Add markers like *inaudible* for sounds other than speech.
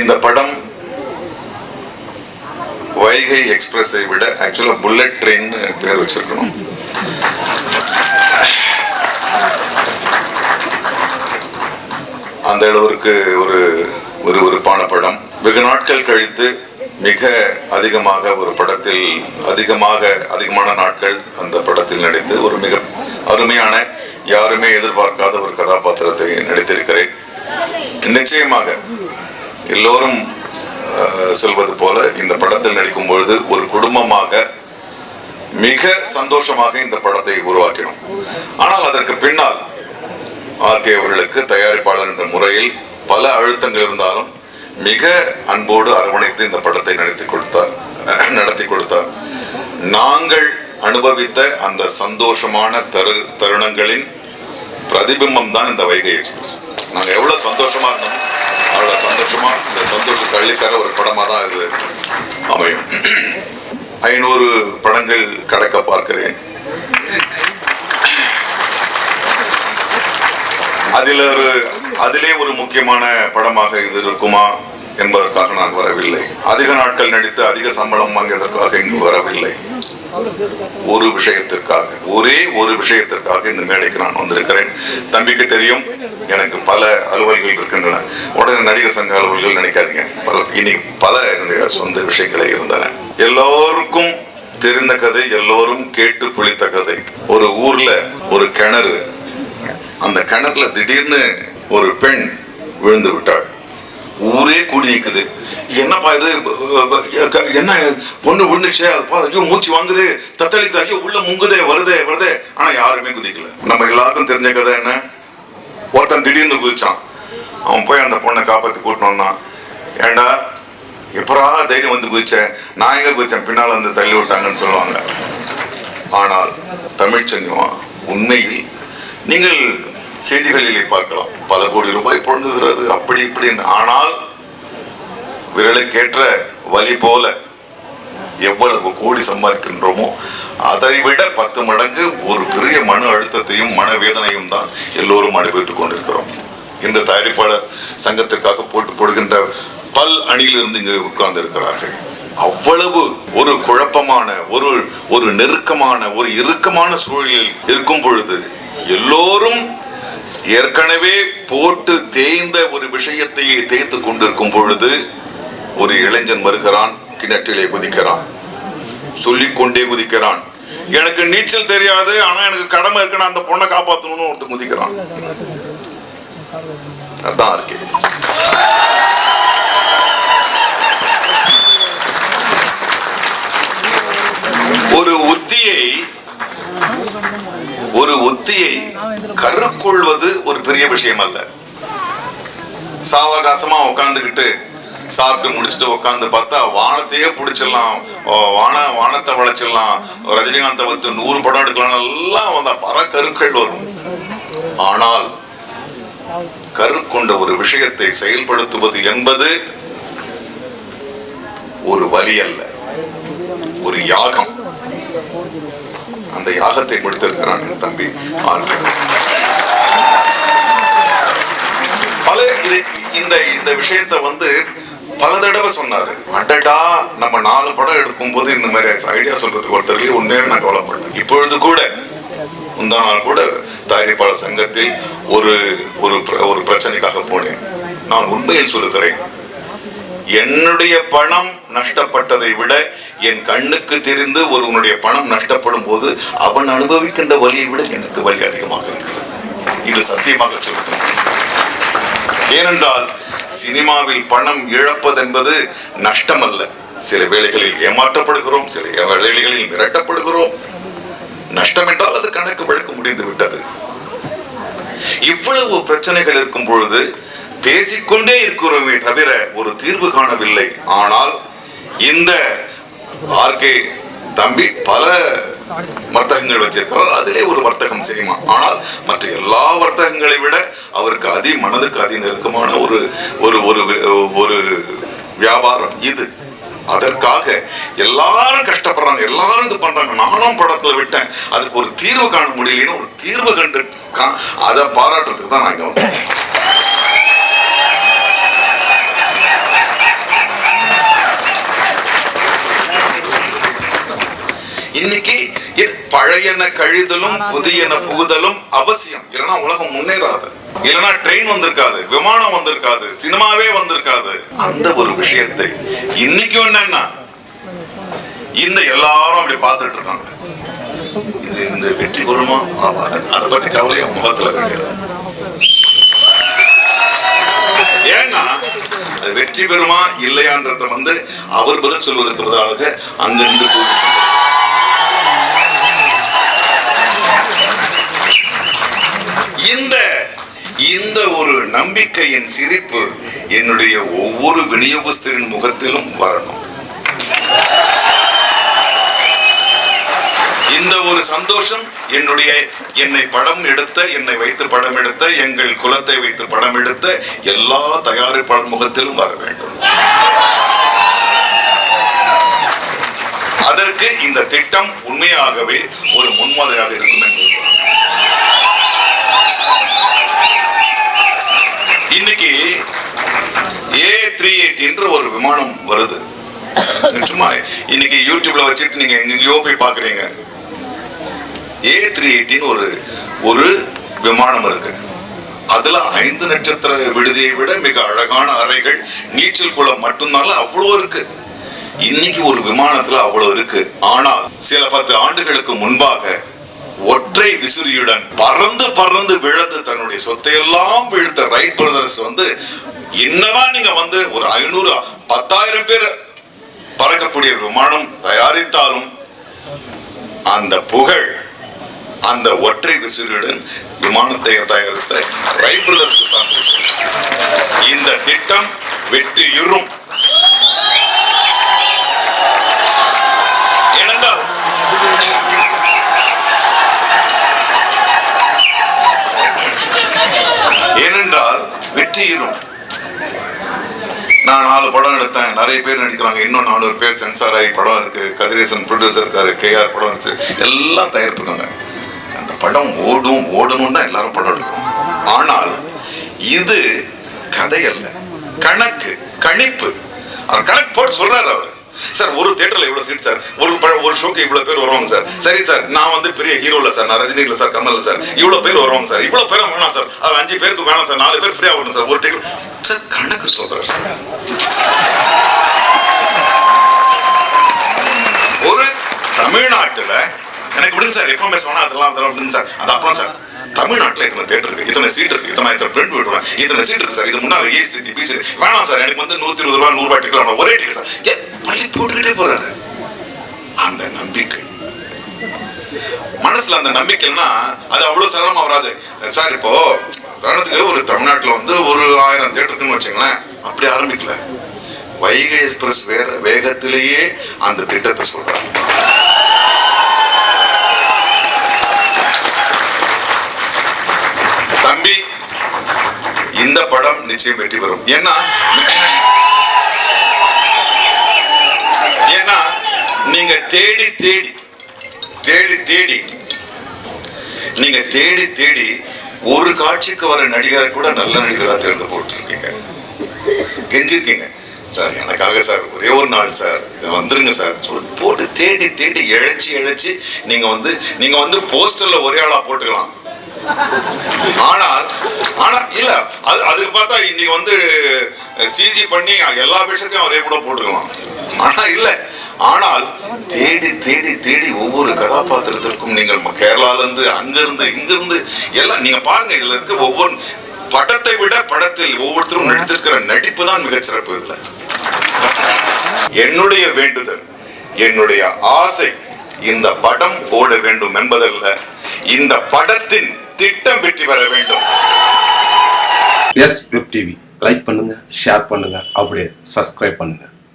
இந்த படம் வைகை எக்ஸ்பிரஸை விட ஆக்சுவலா புல்லட் ட்ரெயின் பேர் வச்சிருக்கணும். அந்த அளவிற்கு ஒரு ஒரு உறுப்பான படம் வெகு நாட்கள் கழித்து மிக அதிகமாக ஒரு படத்தில் அதிகமாக அதிகமான நாட்கள் அந்த படத்தில் நடித்து ஒரு மிக அருமையான யாருமே எதிர்பார்க்காத ஒரு கதாபாத்திரத்தை நடித்திருக்கிறேன். நிச்சயமாக எல்லோரும் சொல்வது போல இந்த படத்தில் நடிக்கும் பொழுது ஒரு குடும்பமாக மிக சந்தோஷமாக இந்த படத்தை உருவாக்கினோம். ஆனால் அதற்கு பின்னால் ஆர்கே அவர்களுக்கு தயாரிப்பாளர் என்ற முறையில் பல அழுத்தங்கள் இருந்தாலும் மிக அன்போடு அரவணைத்து இந்த படத்தை நடத்தி கொடுத்தார். நடத்தி கொடுத்தார். நாங்கள் அனுபவித்த அந்த சந்தோஷமான தரு தருணங்களின் பிரதிபிம்பம் தான் இந்த வைகை எக்ஸ்பிரஸ். நாங்கள் எவ்வளோ சந்தோஷமாக இருந்தோம். அவ்வளோ சந்தோஷமா இந்த சந்தோஷத்தை அள்ளித்தர ஒரு படமாக தான் இது அமையும். ஐநூறு படங்கள் கடக்க பார்க்கிறேன். அதில் ஒரு அதிலே ஒரு முக்கியமான படமாக இது இருக்குமா என்பதற்காக நான் வரவில்லை. அதிக நாட்கள் நடித்து அதிக சம்பளம் வாங்கியதற்காக இங்கு வரவில்லை. ஒரு விஷயத்திற்காக ஒரே ஒரு விஷயத்திற்காக இந்த மேடைக்கு நான் வந்திருக்கிறேன். தம்பிக்கு தெரியும் எனக்கு பல அலுவல்கள் இருக்கின்றன. உடனே நடிகர் சங்க அலுவல்கள் நினைக்காதீங்க. பல இன்னைக்கு பல என்னுடைய சொந்த விஷயங்களே இருந்தன. எல்லோருக்கும் தெரிந்த கதை எல்லோரும் கேட்டு புளித்த கதை. ஒரு ஊர்ல ஒரு கிணறு அந்த கிணறுல திடீர்னு ஒரு பெண் விழுந்து விட்டாள். ஊரே கூடி நிற்குது என்னப்பா இது? என்ன பொண்ணு விழுந்துச்சு அதுப்பா ஐயோ மூச்சு வாங்குது. தத்தளித்து ஐயோ உள்ள முங்குதே வருதே வருதே. ஆனா யாருமே குதிக்கல. நம்ம எல்லாருக்கும் தெரிஞ்ச கதை என்ன? ஒருத்தன் திடீர்னு குதிச்சான். அவன் போய் அந்த பொண்ணை காப்பாற்றி கூட்டிட்டு வந்தான். ஏண்டா? எப்பரா தைரியம் வந்து குதிச்சேன்? நான் எங்கே குதிச்சேன்? பின்னால் வந்து தள்ளி விட்டாங்கன்னு சொல்லுவாங்க. ஆனால் தமிழ்ச்சங்கம் உண்மையில் நீங்கள் செய்திகளிலே பார்க்கலாம். பல கோடி ரூபாய் புழங்குகிறது அப்படி இப்படின்னு. ஆனால் விரலுக்கேற்ற வலி போல எவ்வளவு கோடி சம்பாதிக்கின்றோமோ அதை விட பத்து மடங்கு ஒரு பெரிய மன அழுத்தத்தையும் மனவேதனையும் தான் எல்லோரும் அனுபவித்துக் கொண்டிருக்கிறோம். இந்த தயாரிப்பாளர் சங்கத்திற்காக போட்டு போடுகின்ற பல் அணியிலிருந்து இங்கு உட்கார்ந்து இருக்கிறார்கள் அவ்வளவு ஒரு குழப்பமான ஒரு ஒரு நெருக்கமான ஒரு இறுக்கமான சூழலில் இருக்கும் பொழுது எல்லோரும் ஏற்கனவே போட்டு தேய்ந்த ஒரு விஷயத்தை தேய்த்து கொண்டிருக்கும் பொழுது ஒரு இளைஞன் வருகிறான் கிணற்றிலே குதிக்கிறான். சொல்லிக்கொண்டே குதிக்கிறான். எனக்கு நீச்சல் தெரியாது ஆனா எனக்கு கடமை இருக்கு நான் அந்த பொண்ணை காப்பாத்தணும்னு ஒருத்தன் குதிக்கிறான். அதான் இருக்கு ஒரு உத்தியை ஒரு உத்தியை கருக்கொள்வது பெரிய விஷயம் அல்ல சாவகாசமா உட்காந்துக்கிட்டு சாப்பிட்டு முடிச்சுட்டு உட்காந்து பார்த்தா வானத்தையே பிடிச்சிடலாம். வான வானத்தை வளைச்சிடலாம். ரஜினிகாந்தை வந்து நூறு படம் எடுக்கலாம். எல்லாம் வந்தா பல கருக்கள் வரும். ஆனால் கருக்கொண்ட ஒரு விஷயத்தை செயல்படுத்துவது என்பது ஒரு வலி அல்ல. ஒரு யாகம். அந்த யாகத்தை முடித்திருக்கிறான் என் தம்பி ஆர்கே. பல இது இந்த இந்த விஷயத்தை வந்து பல தடவை சொன்னாரு. அடடா நம்ம நாலு படம் எடுக்கும் போது இந்த மாதிரி ஐடியா சொல்றதுக்கு ஒருத்தர்களே உண்மையாக நான் கவலைப்பட்டேன். இப்பொழுது கூட முந்தா நாள் கூட தயாரிப்பாளர் சங்கத்தில் ஒரு ஒரு பிர- ஒரு பிரச்சனைக்காக போனேன். நான் உண்மையில் சொல்லுகிறேன் என்னுடைய பணம் நஷ்டப்பட்டதை விட என் கண்ணுக்கு தெரிந்து ஒருவனுடைய பணம் நஷ்டப்படும் போது அவன் அனுபவிக்கின்ற வலியை விட எனக்கு வலி அதிகமாக இருக்கிறது. இது சத்தியமாக சொல்லுகிறேன். ஏனென்றால் சினிமாவில் பணம் இழப்பதென்பது நஷ்டம் அல்ல சில வேளைகளில் ஏமாற்றப்படுகிறோம் சில வேளைகளில் மிரட்டப்படுகிறோம். நஷ்டம் என்றால் அது கணக்கு வழக்கு முடிந்து விட்டது. இவ்வளவு பிரச்சனைகள் இருக்கும் பொழுது பேசிக்கொண்டே இருக்கிறோமே தவிர ஒரு தீர்வு காணவில்லை. ஆனால் இந்த ஆர்கே தம்பி பல வர்த்தகங்கள் வச்சிருக்கிறார். அதிலே ஒரு வர்த்தகம் செய்யுமா ஆனால் மற்ற எல்லா வர்த்தகங்களை விட அவருக்கு அதி மனதுக்கு அதி நெருக்கமான ஒரு ஒரு ஒரு ஒரு வியாபாரம் இது. அதற்காக எல்லாரும் கஷ்டப்படுறாங்க. எல்லாரும் இது பண்றாங்க. நானும் படத்தில் விட்டேன். அதுக்கு ஒரு தீர்வு காண முடியலன்னு ஒரு தீர்வு கண்டு அதை பாராட்டுறதுக்கு தான் நான் இங்க வந்தேன். இன்னைக்கு பழையன கழிதலும் புதியன புகுதலும் அவசியம். இல்லைன்னா உலகம் முன்னேறாது. இல்லைன்னா ட்ரெயின் வந்திருக்காது விமானம் வந்திருக்காது சினிமாவே வந்திருக்காது. அந்த ஒரு விஷயத்தை இன்னைக்கு என்னன்னா இந்த எல்லாரும் அப்படி பார்த்துட்டு இருக்காங்க. இது இந்த வெற்றி பெறுமா ஆமா, அதை பத்தி கவலையா? முகத்துல கிடையாது. ஏன்னா அது வெற்றி பெறுமா? இல்லையான்றத வந்து அவர் பதில் சொல்வதற்கு பதிலாக அங்க நின்று கூறிக்கொண்டிருக்கிறார். இந்த இந்த ஒரு நம்பிக்கையின் சிரிப்பு என்னுடைய ஒவ்வொரு விநியோகஸ்தரின் முகத்திலும் வரணும். இந்த ஒரு சந்தோஷம் என்னுடைய என்னை படம் எடுத்த என்னை வைத்து படம் எடுத்த எங்கள் குலத்தை வைத்து படம் எடுத்த எல்லா தயாரிப்பாளர் முகத்திலும் வர வேண்டும். அதற்கு இந்த திட்டம் உண்மையாகவே ஒரு முன்மாதிரியாக இருக்கும் என்று இன்னைக்கு ஏ த்ரீ எயிட் என்று ஒரு விமானம் வருது. *coughs* சும்மா இன்னைக்கு யூடியூப்ல வச்சுட்டு நீங்க எங்கெங்கயோ போய் பாக்குறீங்க ஏ த்ரீ எயிட்டின்னு ஒரு ஒரு விமானம் இருக்கு. அதுல ஐந்து நட்சத்திர விடுதியை விட மிக அழகான அறைகள் நீச்சல் குளம் மட்டும்தான்ல அவ்வளோ இருக்கு. இன்னைக்கு ஒரு விமானத்துல அவ்வளவு இருக்கு. ஆனால் சில பத்து ஆண்டுகளுக்கு முன்பாக ஒற்றை விசிறியுடன் பறந்து பறந்து விழுந்து தன்னுடைய சொத்தையெல்லாம் வீழ்த்த ரைட் பிரதர்ஸ் வந்து என்னதான் நீங்க வந்து ஒரு ஐநூறு பத்தாயிரம் பேர் பறக்கக்கூடிய விமானம் தயாரித்தாலும் அந்த புகழ் அந்த ஒற்றை விசிறியுடன் விமானத்தை தயாரித்த ரைட் பிரதர்ஸ் தான் இந்த திட்டம் வெற்றி ஏனென்றால் ஏனென்றால் தீரும் நான் நாலு படம் எடுத்தேன். நிறைய பேர் நடிக்கிறாங்க. இன்னும் நானூறு பேர் சென்சார் ஆகி படம் இருக்கு. கதிரேசன் ப்ரொடியூசர் இருக்காரு கேஆர் படம் இருக்கு. எல்லாம் தயாரிப்பாங்க. அந்த படம் ஓடும் ஓடணும் தான் எல்லாரும் படம் எடுக்கணும் ஆனால் இது கதை அல்ல. கணக்கு கணிப்பு. அவர் கணக்கு போட்டு சொல்றாரு அவர். சார் ஒரு தியேட்டர்ல இவ்வளவு சீட் சார். ஒரு ஒரு ஷோக்கு இவ்வளவு பேர் வருவாங்க சார். சரி சார் நான் வந்து பெரிய ஹீரோ இல்ல சார் நான் ரஜினி இல்ல சார் கமல் சார் இவ்வளவு பேர் வருவாங்க சார். இவ்வளவு பேரும் வேணாம் சார். அது அஞ்சு பேருக்கு வேணாம் சார். நாலு பேர் ஃப்ரீயா வரணும் சார். ஒரு டிக்கெட் சார் கணக்கு சொல்றாரு சார். ஒரு தமிழ்நாட்டுல எனக்கு விடுங்க சார் எஃப்எம்எஸ் வேணா அதெல்லாம் அதெல்லாம் விடுங்க சார். அது அப்புறம் சார். தமிழ்நாட்டில் இத்தனை தேட்டர் இருக்கு. இத்தனை சீட் இருக்கு. இத்தனை இத்தனை பிரிண்ட் விடுவேன் இத்தனை சீட் இருக்கு சார். இது முன்னால ஏசி சிட்டி பி சிட்டி வேணாம் சார். எனக்கு வந்து நூத்தி இருபது ரூபா நூறு டிக்கெட் ஒரே டிக்கெட் சார். போட்டுக்கிட்டே போறாரு. அந்த நம்பிக்கை. மனசுல அந்த நம்பிக்கைன்னா அது அவ்வளவு சிரமம் வராது. சார் இப்போ உதாரணத்துக்கு ஒரு தமிழ்நாட்டுல வந்து ஒரு ஆயிரம் தேட்டர் இருக்குன்னு வச்சுங்களேன் அப்படி ஆரம்பிக்கல. வைகை எக்ஸ்பிரஸ் வேற வேகத்திலேயே அந்த திட்டத்தை சொல்றாங்க. தம்பி இந்த படம் நிச்சயம் வெற்றி பெறும். ஏன்னா நீங்க தேடி தேடி தேடி தேடி நீங்க தேடி தேடி ஒரு காட்சிக்கு வர நடிகரை கூட நல்ல நடிகராக தேர்ந்து போட்டிருக்கீங்க. கெஞ்சிருக்கீங்க. சார் எனக்காக சார் ஒரே ஒரு நாள் சார் இதை வந்துருங்க சார் சொல்லி போட்டு தேடி தேடி இழைச்சி இழைச்சி நீங்க வந்து நீங்க வந்து போஸ்டர்ல ஒரே ஆளா போட்டுக்கலாம். ஆனால் ஆனா இல்ல அது அதுக்கு பார்த்தா இன்னைக்கு வந்து சிஜி பண்ணி எல்லா விஷயத்தையும் ஒரே கூட போட்டுக்கலாம். ஆனா இல்லை ஆனால் தேடி தேடி தேடி ஒவ்வொரு கதாபாத்திரத்திற்கும் நீங்கள் இருந்து அங்கிருந்து இங்கிருந்து எல்லாம் நீங்க பாருங்க இதுல இருக்க ஒவ்வொரு படத்தை விட படத்தில் ஒவ்வொருத்தரும் நடித்திருக்கிற நடிப்பு தான் மிகச்சிறப்பு இதுல. என்னுடைய வேண்டுதல் என்னுடைய ஆசை இந்த படம் ஓட வேண்டும் என்பதல்ல இந்த படத்தின் திட்டம் வெற்றி பெற வேண்டும். S web TV. லைக் பண்ணுங்க ஷேர் பண்ணுங்க அப்படியே சப்ஸ்கிரைப் பண்ணுங்க.